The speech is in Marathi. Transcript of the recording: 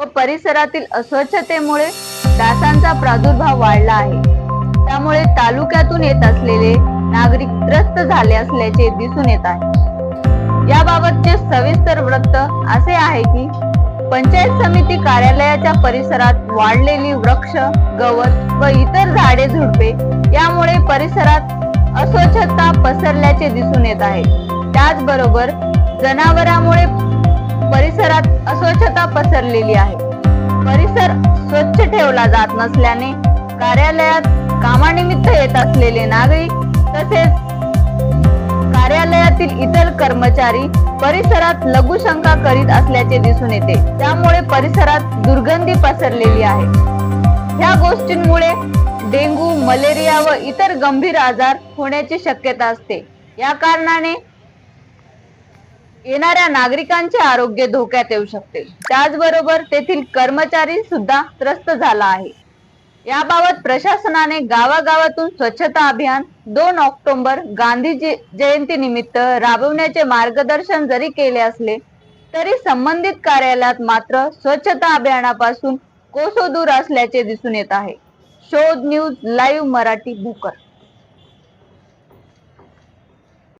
व परिसरातील अस्वच्छतेमुळे डासांचा प्रादुर्भाव वाढला आहे. त्यामुळे तालुक्यातून येत असलेले नागरिक त्रस्त झाले असल्याचे दिसून येत आहे. याबाबतचे सविस्तर वृत्त असे आहे की पंचायत समिती कार्यालयाच्या परिसरात वाढलेली वृक्ष गवत व इतर झाडे झुडपे यामुळे परिसरात अस्वच्छता पसरल्याचे दिसून येत आहे. त्याचबरोबर जनावरांमुळे परिसरात अस्वच्छता पसरलेली आहे. परिसर स्वच्छ ठेवला जात नसल्याने कार्यालयात कामानिमित्त येत असलेले नागरिक तसेच कार्यालयातील इतर कर्मचारी परिसरात लघुशंका करीत असल्याचे दिसून येते. त्यामुळे परिसरात दुर्गंधी पसरलेली आहे. ह्या गोष्टींमुळे डेंग्यू मलेरिया व इतर गंभीर आजार होण्याची शक्यता असते. या कारणाने येणाऱ्या नागरिकांचे आरोग्य धोक्यात येऊ शकते. त्याचबरोबर तेथील कर्मचारी सुद्धा त्रस्त झाला आहे. याबाबत प्रशासनाने गावागावातून स्वच्छता अभियान दोन ऑक्टोबर गांधी जयंती निमित्त राबवण्याचे मार्गदर्शन जरी केले असले तरी संबंधित कार्यालयात मात्र स्वच्छता अभियानापासून कोसो दूर असल्याचे दिसून येत आहे. शोध न्यूज लाईव्ह मराठी भूकर